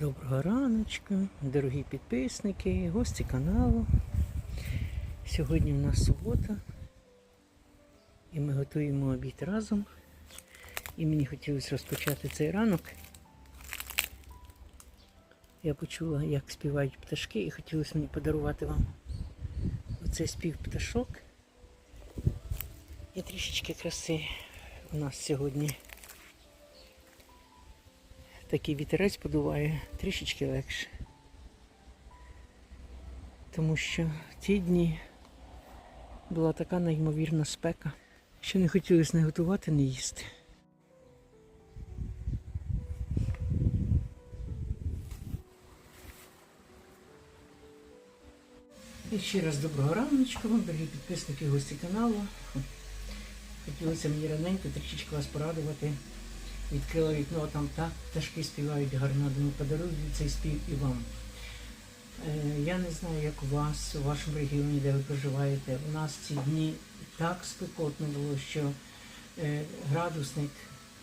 Доброго раночка, дорогі підписники, гості каналу. Сьогодні в нас субота і ми готуємо обід разом. І мені хотілося розпочати цей ранок. Я почула, як співають пташки, і хотілося мені подарувати вам оцей спів пташок. І трішечки краси у нас сьогодні такий вітерець подуває трішечки легше. Тому що ті дні була така неймовірна спека, що не хотілося не готувати, не їсти. І ще раз доброго раночку, дорогі підписники, гості каналу. Хотілося мені раненько трішечки вас порадувати. Відкрила вікно, там так пташки співають гарно, думаю, подарую цей спів і вам. Е, я не знаю, як у вас, у вашому регіоні, де ви проживаєте. У нас ці дні так спекотно було, що е, градусник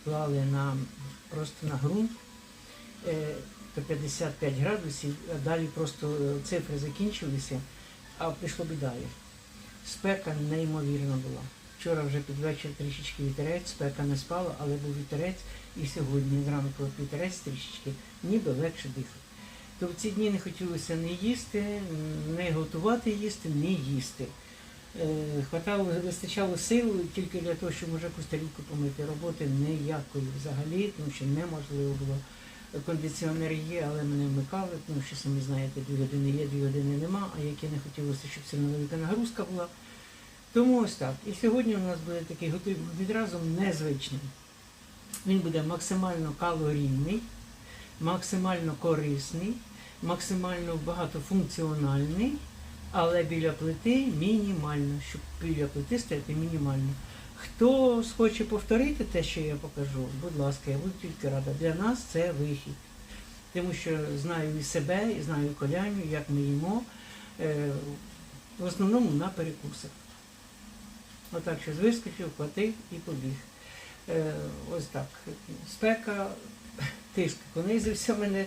клали на, просто на ґрунт е, до 55 градусів, а далі просто е, цифри закінчилися, а пішло бідає. Спека неймовірна була. Вчора вже під вечір трішечки вітерець, спека не спала, але був вітерець. І сьогодні зранку вітерець трішечки, ніби легше дихати. То в ці дні не хотілося не їсти, не готувати їсти, не їсти. Е, Хватало, вистачало сил тільки для того, щоб може якусь тарілку помити. Роботи ніякої взагалі, тому що неможливо було. Кондиціонер є, але мене вмикали, тому що самі знаєте, дві години є, дві години нема, а яке не хотілося, щоб сильно велика нагрузка була. Тому ось так. І сьогодні у нас буде такий готуй відразу незвичний. Він буде максимально калорійний, максимально корисний, максимально багатофункціональний, але біля плити мінімально, щоб біля плити стояти мінімально. Хто схоче повторити те, що я покажу, будь ласка, я буду тільки рада. Для нас це вихід. Тому що знаю і себе, і знаю коляню, як ми їмо, е, в основному на перекусах. Отак щось вискочив, хватив і побіг. Е, ось так. Спека, тиск понизився в мене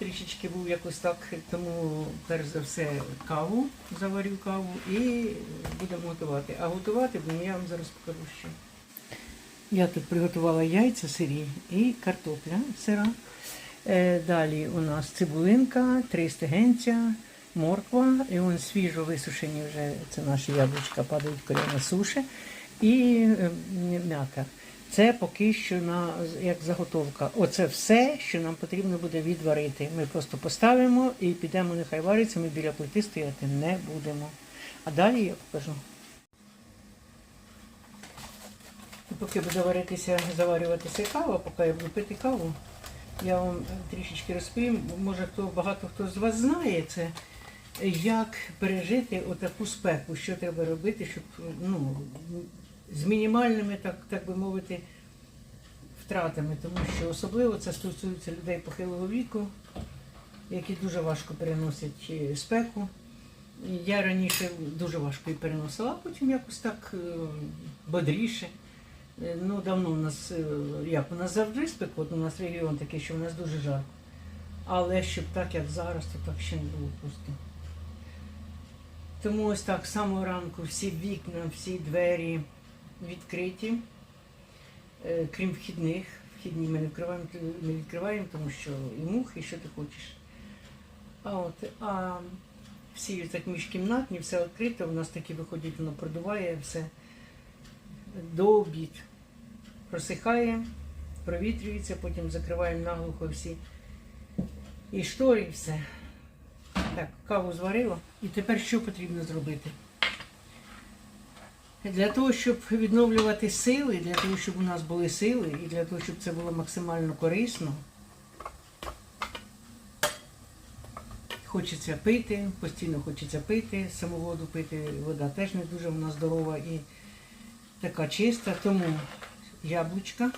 трішечки був якось так, тому перш за все каву, заварю каву і будемо готувати. А готувати будемо, я вам зараз покажу що. Я тут приготувала яйця сирі і картопля сира. Е, Далі у нас цибулинка, три стегенця, морква, і вон свіжо висушені вже це наші яблучка падають коля суші, і е, м'ята. Це поки що на як заготовка. Оце все, що нам потрібно буде відварити. Ми просто поставимо і підемо, нехай вариться, ми біля плити стояти не будемо. А далі я покажу. І Поки буде варитися, заварюватися кава, поки я буду пити каву, я вам трішечки розповім. Може, хто багато хто з вас знає це, як пережити отаку спеку, що треба робити, щоб ну, з мінімальними, так, так би мовити, втратами. Тому що особливо це стосується людей похилого віку, які дуже важко переносять е, спеку. Я раніше дуже важко її переносила, а потім якось так е, бодріше. Е, Ну, давно у нас, як у нас завжди спекотно, у нас регіон такий, що у нас дуже жарко. Але щоб так, як зараз, то так ще не було просто. Тому ось так, з самого ранку всі вікна, всі двері відкриті, е, крім вхідних. Вхідні ми не відкриваємо, не відкриваємо, тому що і мух, і що ти хочеш. А от, а всі так міжкімнатні, все відкрито, у нас такі виходять, воно продуває все до обід. Просихає, провітрюється, потім закриваємо наглухо всі. І штори, і все. Так, каву зварила. І тепер що потрібно зробити? Для того, щоб відновлювати сили, для того, щоб у нас були сили, і для того, щоб це було максимально корисно, хочеться пити, постійно хочеться пити, саму воду пити, вода теж не дуже вона здорова і така чиста, тому яблучка.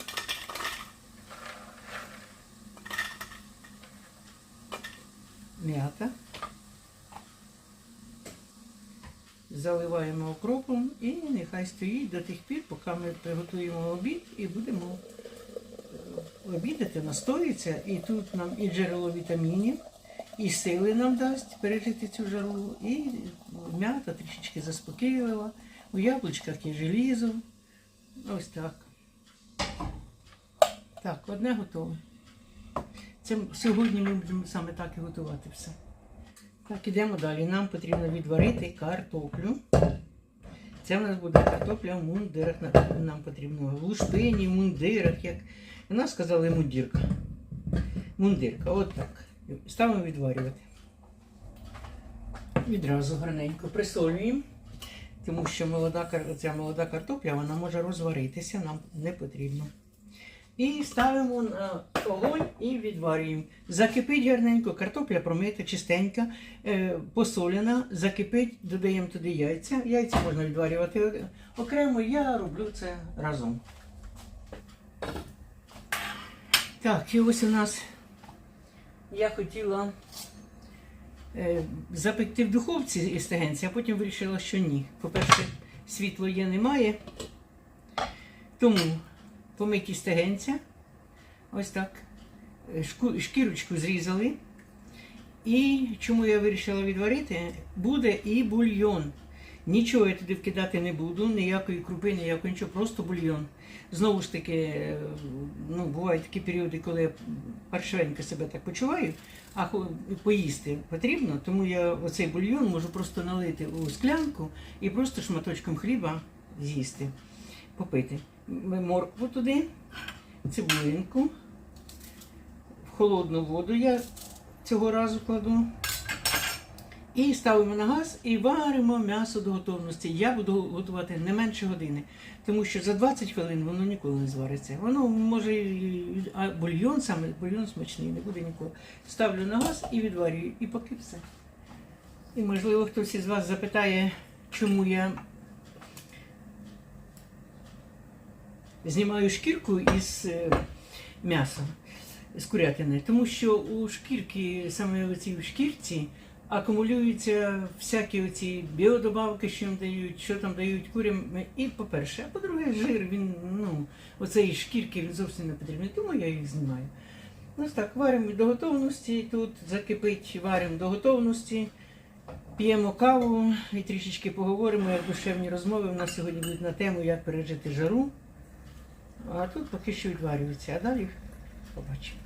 М'ята. Заливаємо окропом і нехай стоїть до тих пір, поки ми приготуємо обід і будемо е, обідати, настоїться, і тут нам і джерело вітамінів, і сили нам дасть пережити цю жару, і м'ята трішечки заспокойлива. У яблучках є желізо. Ось так. Так, одне готове. Це сьогодні ми будемо саме так і готувати все. Так, ідемо далі. Нам потрібно відварити картоплю. Це в нас буде картопля в мундирах. Нам- потрібно в лушпині, в мундирах, як у нас сказали мундірка. Мундирка, от так. Ставимо відварювати. Відразу гарненько присолюємо, тому що молода, ця молода картопля вона може розваритися, нам не потрібно. І ставимо на огонь і відварюємо. Закипить гарненько, картопля промита, чистенька, е, посолена, закипить, додаємо туди яйця. Яйця можна відварювати окремо, я роблю це разом. Так, і ось у нас я хотіла е, запекти в духовці із стегенця, а потім вирішила, що ні. По-перше, світло є, немає. Тому помиті стегенця, ось так, шкірочку зрізали. І чому я вирішила відварити, буде і бульйон. Нічого я туди вкидати не буду, ніякої крупи, ніякого нічого, просто бульйон. Знову ж таки, е, ну, бувають такі періоди, коли я паршивенько себе так почуваю, а поїсти потрібно, тому я оцей бульйон можу просто налити у склянку і просто шматочком хліба з'їсти, попити. Моркву туди, цибулинку, в холодну воду я цього разу кладу. І ставимо на газ і варимо м'ясо до готовності. Я буду готувати не менше години, тому що за 20 хвилин воно ніколи не звариться. Воно може, а бульйон саме бульйон смачний, не буде ніколи. Ставлю на газ і відварюю, і поки все. І можливо хтось із вас запитає, чому я знімаю шкірку із е, м'яса з курятини, тому що у шкірки, саме у цій шкірці, акумулюються всякі оці біодобавки, що їм дають, що там дають курям. І по-перше, а по-друге, жир, він, ну, оцеї шкірки він зовсім не потрібний, тому я їх знімаю. Ось так, варимо до готовності, тут закипить, варимо до готовності, п'ємо каву і трішечки поговоримо, як душевні розмови у нас сьогодні будуть на тему, як пережити жару. А тут поки що відварюється, а далі побачимо.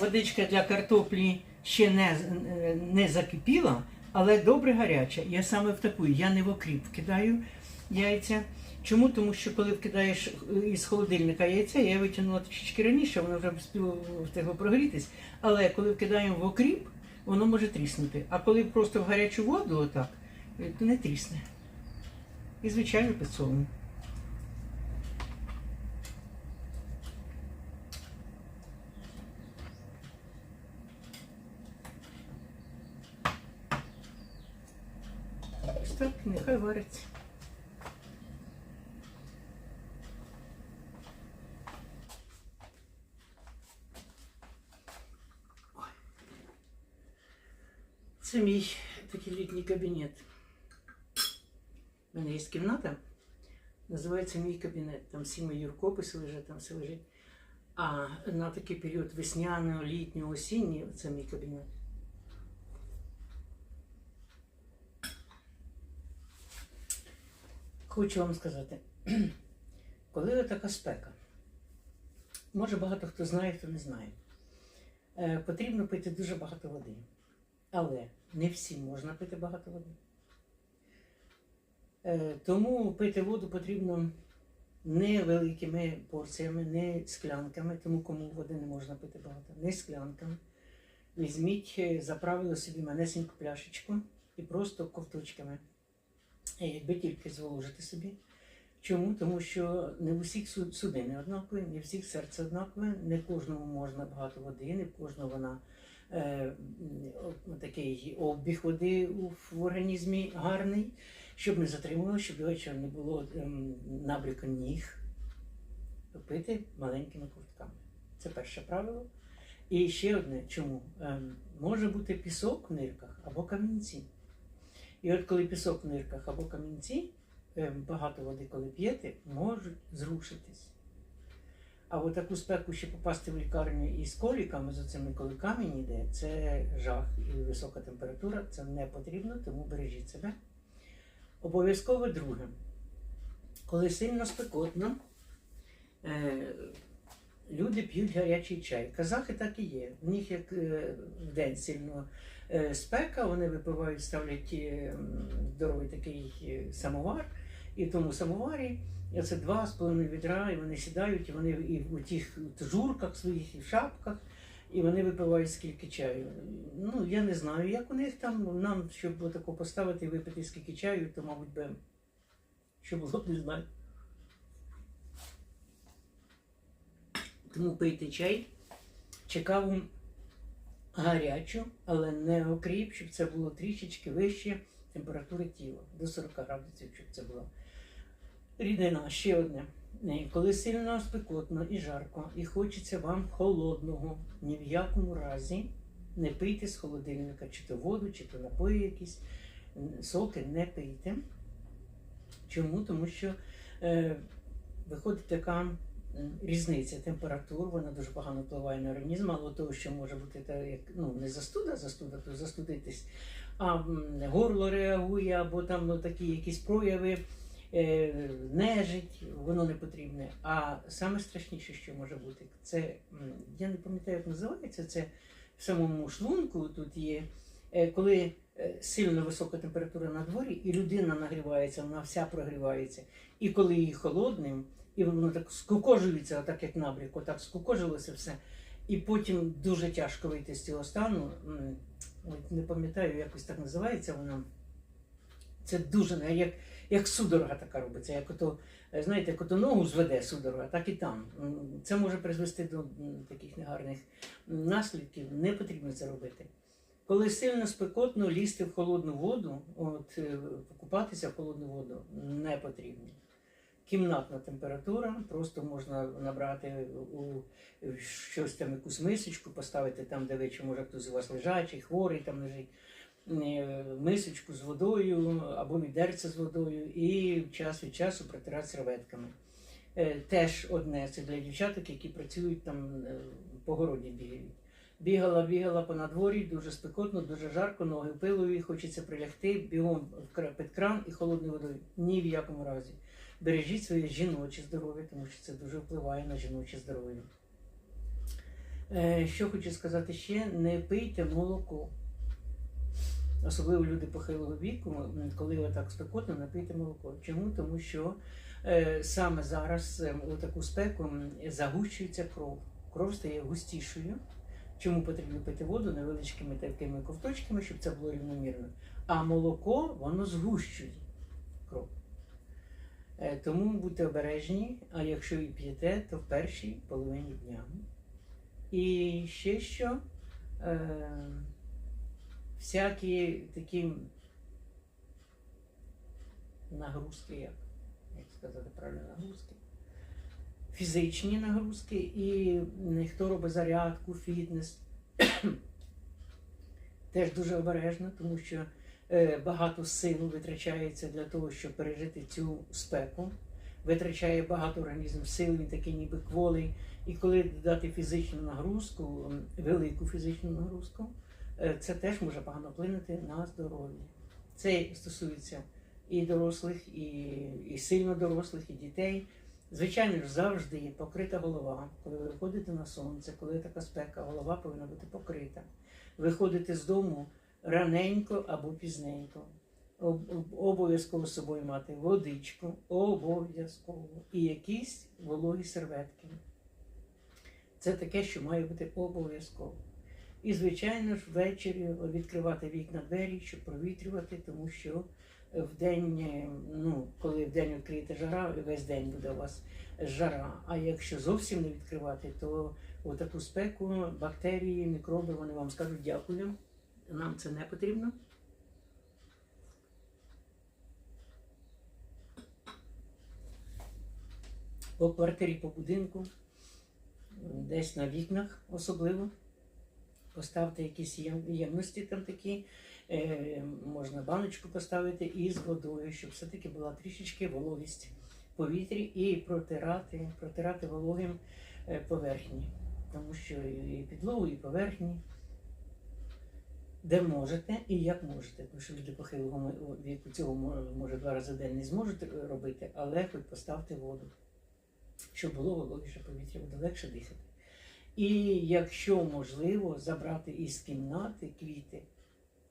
Водичка для картоплі ще не, не закипіла, але добре гаряча. Я саме в таку, я не в окріп вкидаю яйця. Чому? Тому що коли вкидаєш із холодильника яйця, я витягнула трішечки раніше, воно вже встигло прогрітись. Але коли вкидаємо в окріп, воно може тріснути. А коли просто в гарячу воду, отак, то не трісне. І звичайно підсолимо. Ось так, нехай вариться. Це мій такий літній кабінет. У мене є кімната, називається мій кабінет. Там всі мої рукописи лежать, там все лежить. А на такий період весняного, літнього, осіннього це мій кабінет. Хочу вам сказати, коли така спека, може багато хто знає, хто не знає, е, потрібно пити дуже багато води. Але не всім можна пити багато води. Е, Тому пити воду потрібно не великими порціями, не склянками, тому кому води не можна пити багато, не склянками. Візьміть, е, заправили собі манесеньку пляшечку і просто ковточками. Е, Якби тільки зволожити собі. Чому? Тому що не в усіх су- судини однакові, не всіх серце однакове, не кожному можна багато води, не в кожного вона такий обіг води в організмі гарний, щоб не затримувало, щоб вечора не було ем, ніг. Пити маленькими ковтками. Це перше правило. І ще одне, чому? Ем, може бути пісок в нирках або камінці. І от коли пісок в нирках або камінці, ем, багато води, коли п'єте, можуть зрушитись. А от таку спеку ще попасти в лікарню із коліками, з оцими, коли камінь йде, це жах і висока температура, це не потрібно, тому бережіть себе. Обов'язково друге. Коли сильно спекотно, е, люди п'ють гарячий чай. Казахи так і є. В них як е, в день сильно е, спека, вони випивають, ставлять здоровий такий самовар, і в тому самоварі це два з половиною відра, і вони сідають, і вони і в тих журках своїх, і в шапках, і вони випивають скільки чаю. Ну, я не знаю, як у них там, нам, щоб отако поставити і випити скільки чаю, то, мабуть, би, що було б, не знаю. Тому пийте чай, чи каву гарячу, але не окріп, щоб це було трішечки вище температури тіла, до 40 градусів, щоб це було. Рідина, ще одне. Коли сильно спекотно і жарко, і хочеться вам холодного, ні в якому разі не пийте з холодильника, чи то воду, чи то напої якісь, соки не пийте. Чому? Тому що е, виходить така різниця температур, вона дуже погано впливає на організм, але того, що може бути та, як, ну, не застуда, застуда, то застудитись, а горло реагує, або там ну, такі якісь прояви нежить, воно не потрібне. А саме страшніше, що може бути, це я не пам'ятаю, як називається, це в самому шлунку тут є, е, коли е, сильно висока температура на дворі, і людина нагрівається, вона вся прогрівається. І коли її холодним, і воно так скукожується, так як набрік, отак скукожилося все. І потім дуже тяжко вийти з цього стану. Не пам'ятаю, якось так називається воно. Це дуже як, як судорога така робиться, як ото, е, знаєте, як ото ногу зведе судорога, так і там. Це може призвести до таких негарних наслідків. Не потрібно це робити. Коли сильно спекотно лізти в холодну воду, от е, купатися в холодну воду не потрібно. Кімнатна температура, просто можна набрати у щось там якусь мисочку, поставити там, де чи може хтось у вас лежачий, хворий там лежить, мисочку з водою або відерце з водою і час від часу протирати серветками. Е, Теж одне це для дівчаток, які працюють там е, по городі бігають. Бігала, бігала по надворі, дуже спекотно, дуже жарко, ноги пилові, хочеться прилягти, бігом під кран і холодною водою. Ні в якому разі. Бережіть своє жіноче здоров'я, тому що це дуже впливає на жіноче здоров'я. Е, Що хочу сказати ще, не пийте молоко. Особливо люди похилого віку, коли отак спекотно, не пийте молоко. Чому? Тому що е, саме зараз е, у таку спеку загущується кров. Кров стає густішою. Чому потрібно пити воду невеличкими такими ковточками, щоб це було рівномірно. А молоко воно згущує кров. Е, Тому будьте обережні, а якщо і п'єте, то в першій половині дня. І ще що, е, всякі такі нагрузки, як, як сказати правильно, нагрузки, фізичні нагрузки, і хто робить зарядку, фітнес, теж дуже обережно, тому що е, багато сил витрачається для того, щоб пережити цю спеку. Витрачає багато організм сил, він такий ніби кволий. І коли додати фізичну нагрузку, велику фізичну нагрузку, це теж може погано вплинути на здоров'я. Це стосується і дорослих, і, і сильно дорослих, і дітей. Звичайно ж, завжди покрита голова. Коли ви виходите на сонце, коли така спека, голова повинна бути покрита. Виходите з дому раненько або пізненько. Об- об- Обов'язково з собою мати водичку, обов'язково. І якісь вологі серветки. Це таке, що має бути обов'язково. І, звичайно ж, ввечері відкривати вікна двері, щоб провітрювати, тому що в день, е, ну, коли в день відкриєте жара, весь день буде у вас жара. А якщо зовсім не відкривати, то у таку спеку бактерії, мікроби вони вам скажуть дякую. Нам це не потрібно. По квартирі, по будинку, десь на вікнах особливо. Поставте якісь єм- ємності там такі, е, можна баночку поставити із водою, щоб все-таки була трішечки вологість в повітрі і протирати, протирати вологим е, поверхні. Тому що і підлогу, і поверхні, де можете і як можете. Тому що люди похилого віку цього може два рази в день не зможуть е, робити, але хоч поставте воду, щоб було вологіше повітря, буде легше дихати. І якщо можливо, забрати із кімнати квіти,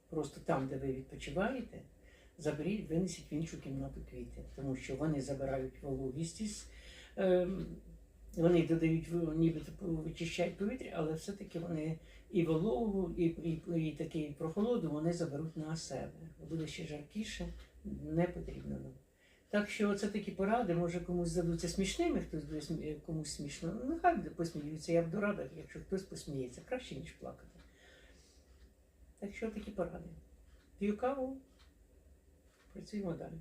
просто там, де ви відпочиваєте, заберіть, винесіть в іншу кімнату квіти, тому що вони забирають вологість із. ем, вони додають, нібито вичищають повітря, але все-таки вони і вологу, і, і, і такий прохолоду вони заберуть на себе. Буде ще жаркіше, не потрібно нам. Так що це такі поради, може комусь здадуться смішними, хтось буде комусь смішно. Ну, нехай посміються. Я буду рада, якщо хтось посміється. Краще, ніж плакати. Так що такі поради. П'ю каву, працюємо далі.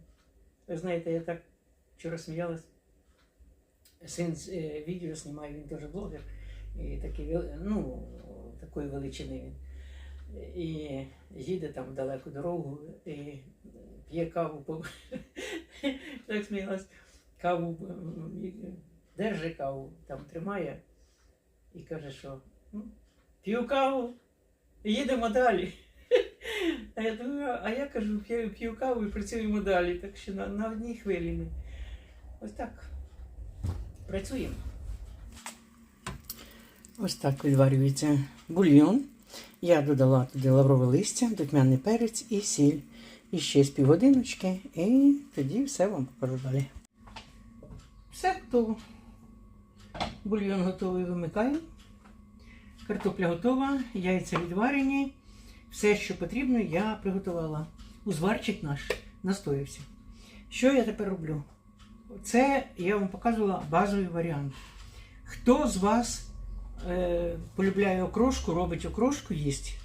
Ви знаєте, я так вчора сміялась. Син е, відео знімає, він теж блогер. І такий, ну, такої величини він. І їде там далеку дорогу і п'є каву по так сміялась, каву держи каву, там тримає і каже, що «Ну, п'ю каву, їдемо далі. А я думаю, а я кажу, п'ю, каву і працюємо далі. Так що на, на одній хвилі ми. Ось так. Працюємо. Ось так відварюється бульйон. Я додала туди лаврове листя, духмяний перець і сіль. І ще з півгодиночки, і тоді все вам покажу далі. Все готово. Бульйон готовий вимикаю. Картопля готова, яйця відварені. Все, що потрібно, я приготувала. Узварчик наш настоявся. Що я тепер роблю? Це я вам показувала базовий варіант. Хто з вас е, полюбляє окрошку, робить окрошку, їсть,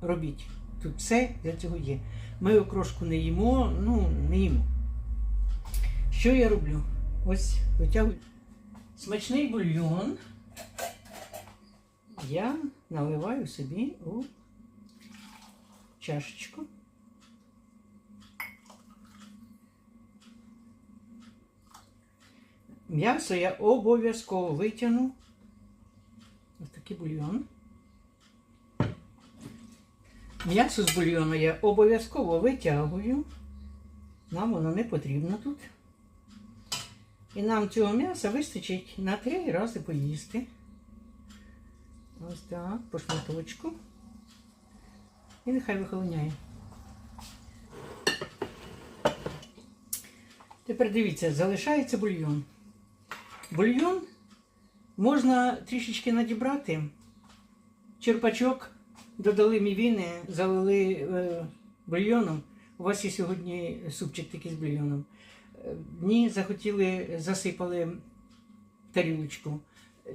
робіть. Тут все для цього є. Ми окрошку не їмо, ну, не їмо. Що я роблю? Ось витягую смачний бульйон. Я наливаю собі у чашечку. М'ясо я обов'язково витягну. Ось такий бульйон. М'ясо з бульйону я обов'язково витягую. Нам воно не потрібно тут. І нам цього м'яса вистачить на три рази поїсти. Ось так, по шматочку. І нехай вихолоняє. Тепер дивіться, залишається бульйон. Бульйон можна трішечки надібрати. Черпачок додали мівіни, залили е, бульйоном. У вас є сьогодні супчик такий з бульйоном. Е, Дні захотіли, засипали тарілочку. Е,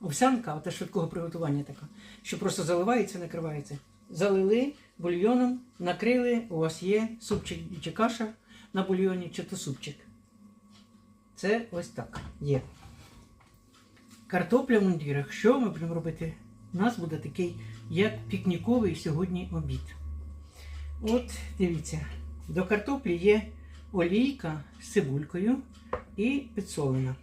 Овсянка, ота швидкого приготування така, що просто заливається, накривається. Залили бульйоном, накрили, у вас є супчик чи каша на бульйоні, чи то супчик. Це ось так є. Картопля в мундірах. Що ми будемо робити? У нас буде такий, як пікніковий сьогодні обід. От, дивіться, до картоплі є олійка з цибулькою і підсолена.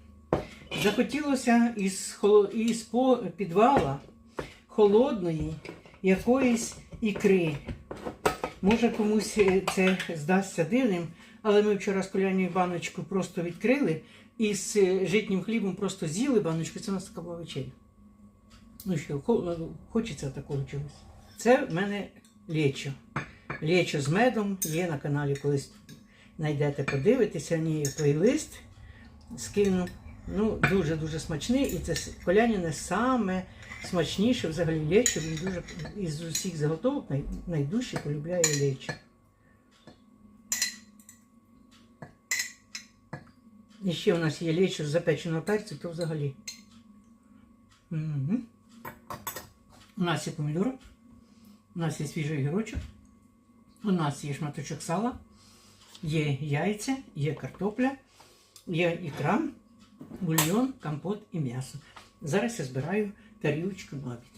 Захотілося із, із підвала холодної якоїсь ікри. Може комусь е, це здасться дивним, але ми вчора з коляною баночку просто відкрили і з е, житнім хлібом просто з'їли баночку. Це у нас така була вечеря. Ну що, е, хочеться такого чогось. Це в мене лечо. Лечо з медом є на каналі, колись знайдете, подивитися, ні, плейлист скину. Ну, дуже-дуже смачний. І це коляніне саме смачніше взагалі лечо. Він дуже із усіх заготовок най, найдужче полюбляє лечо. І ще у нас є лечо з запеченого перцю, то взагалі. Угу. У нас є помідор, у нас є свіжий гірочок, у нас є шматочок сала, є яйця, є картопля, є ікра, бульйон, компот і м'ясо. Зараз я збираю тарілочку на обід.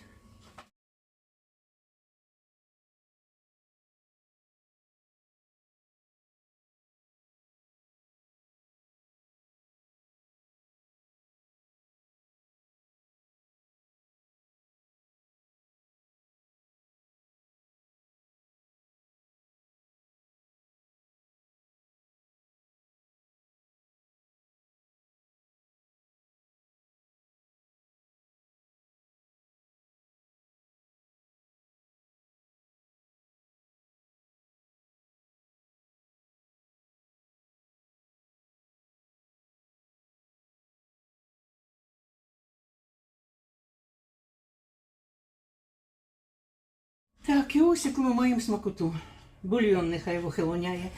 Так, і ось яку ми маємо смакоту. Бульйон нехай вихилоняє.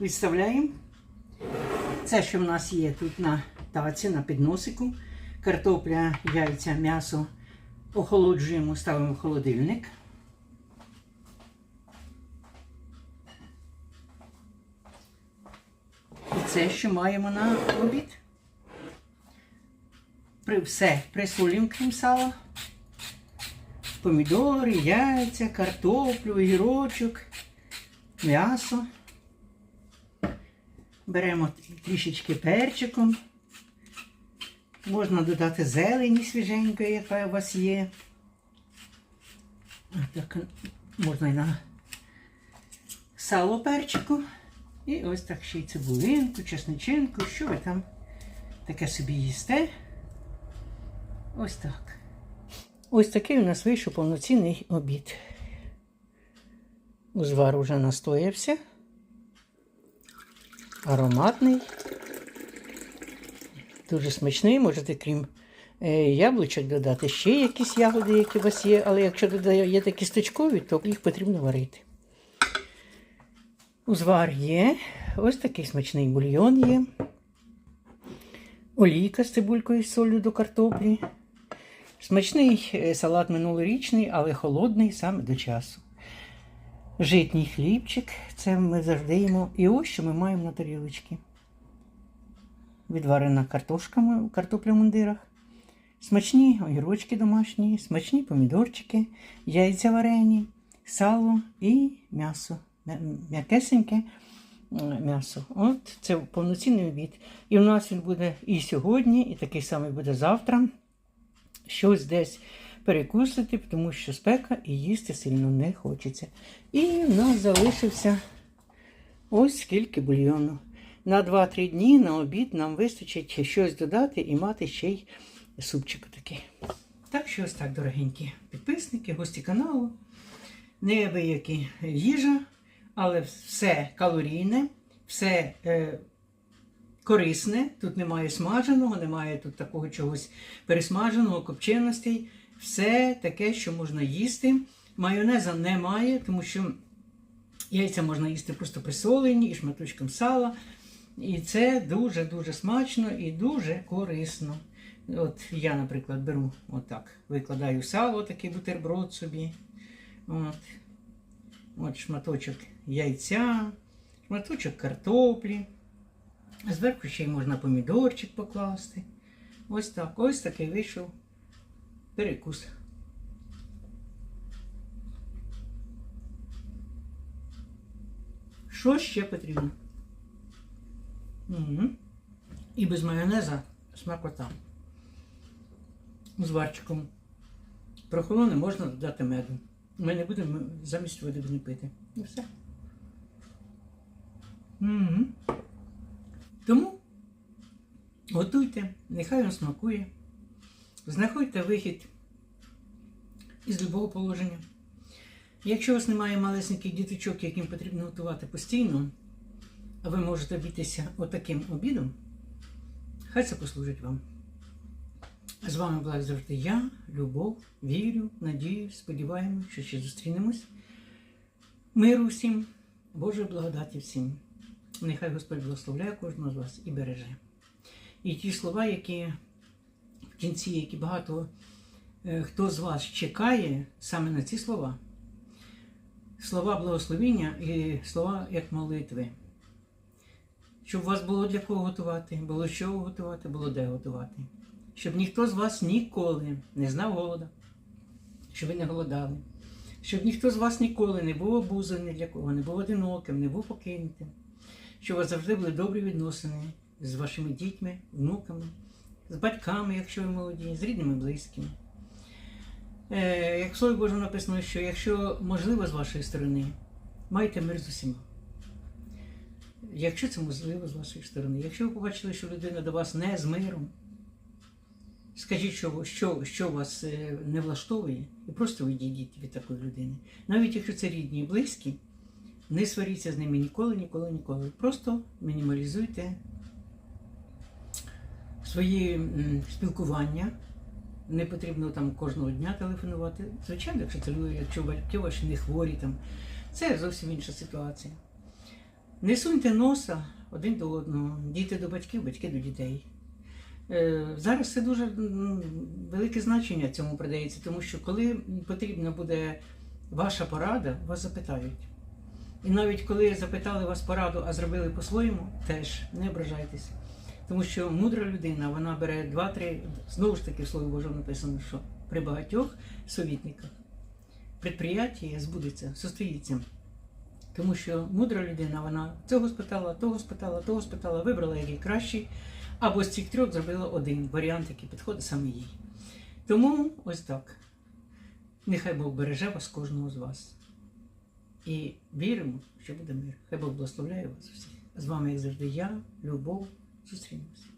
Відставляємо. Це, що в нас є тут на таці, на підносику. Картопля, яйця, м'ясо охолоджуємо, ставимо в холодильник. І це, що маємо на обід. При, все присолюємо, крім сала. Помідори, яйця, картоплю, огірочок, м'ясо. Беремо трішечки перчиком. Можна додати зелені свіженької, яка у вас є. Так, можна і на сало перчику. І ось так ще й цибулинку, чесничинку, що ви там таке собі їсте. Ось так. Ось такий у нас вийшов повноцінний обід. Узвар уже настоявся. Ароматний. Дуже смачний, можете, крім е, яблучок, додати ще якісь ягоди, які у вас є, але якщо додаєте кісточкові, то їх потрібно варити. Узвар є. Ось такий смачний бульйон є. Олійка з цибулькою і солью до картоплі. Смачний е, салат минулорічний, але холодний саме до часу. Житній хлібчик, це ми завжди їмо. І ось що ми маємо на тарілочці. Відварена картошка, картопля в мундирах. Смачні огірочки домашні, смачні помідорчики, яйця варені, сало і м'ясо. М'якесеньке м'ясо. От це повноцінний обід. І у нас він буде і сьогодні, і такий самий буде завтра. Щось десь перекусити, тому що спека і їсти сильно не хочеться. І в нас залишився ось скільки бульйону. На 2-3 дні на обід нам вистачить щось додати і мати ще й супчик такий. Так що ось так, дорогенькі підписники, гості каналу. Неабиякі їжа, але все калорійне, все е, корисне. Тут немає смаженого, немає тут такого чогось пересмаженого, копченостей. Все таке, що можна їсти. Майонеза немає, тому що яйця можна їсти просто присолені і шматочком сала. І це дуже-дуже смачно і дуже корисно. От я, наприклад, беру отак, викладаю сало, такий бутерброд собі. От. От шматочок яйця, шматочок картоплі. Зверху ще й можна помідорчик покласти. Ось так. Ось такий вийшов перекус. Що ще потрібно? Угу. І без майонеза смакота. З варчиком. Прохолоне можна додати меду. Ми не будемо замість води не пити. І все. Угу. Тому готуйте, нехай він смакує. Знаходьте вихід із любого положення. Якщо у вас немає малесеньких діточок, яким потрібно готувати постійно, а ви можете обійтися отаким обідом, хай це послужить вам. З вами була завжди я, Любов, вірю, надію, сподіваємось, що ще зустрінемось. Миру всім, Божої благодаті всім. Нехай Господь благословляє кожного з вас і береже. І ті слова, які в кінці, які багато е, хто з вас чекає саме на ці слова. Слова благословіння і слова як молитви. Щоб у вас було для кого готувати, було що готувати, було де готувати. Щоб ніхто з вас ніколи не знав голода, щоб ви не голодали. Щоб ніхто з вас ніколи не був обузаний для кого, не був одиноким, не був покинутим. Щоб у вас завжди були добрі відносини з вашими дітьми, внуками, з батьками, якщо ви молоді, з рідними, близькими. Е, як в Слові Божому написано, що якщо можливо з вашої сторони, майте мир з усіма. Якщо це можливо з вашої сторони, якщо ви побачили, що людина до вас не з миром, скажіть, що, що, що вас е, не влаштовує, і просто відійдіть від такої людини. Навіть якщо це рідні і близькі, не сваріться з ними ніколи, ніколи, ніколи. Просто мінімалізуйте свої спілкування Не потрібно там кожного дня телефонувати. Звичайно, якщо це люди, якщо батьки ваші не хворі, там, це зовсім інша ситуація. Не суньте носа один до одного, діти до батьків, батьки до дітей. Е, Зараз це дуже велике значення цьому придається, тому що коли потрібна буде ваша порада, вас запитають. І навіть коли запитали вас пораду, а зробили по-своєму, теж не ображайтесь. Тому що мудра людина, вона бере два-три, знову ж таки в Слові Божому написано, що при багатьох совітниках предприяття збудеться, состоїться. Тому що мудра людина, вона цього спитала, того спитала, того спитала, вибрала який кращий, або з цих трьох зробила один варіант, який підходить саме їй. Тому ось так. Нехай Бог береже вас, кожного з вас. І віримо, що буде мир. Хай Бог благословляє вас всіх. З вами, як завжди, я, Любов. Зустрінемося.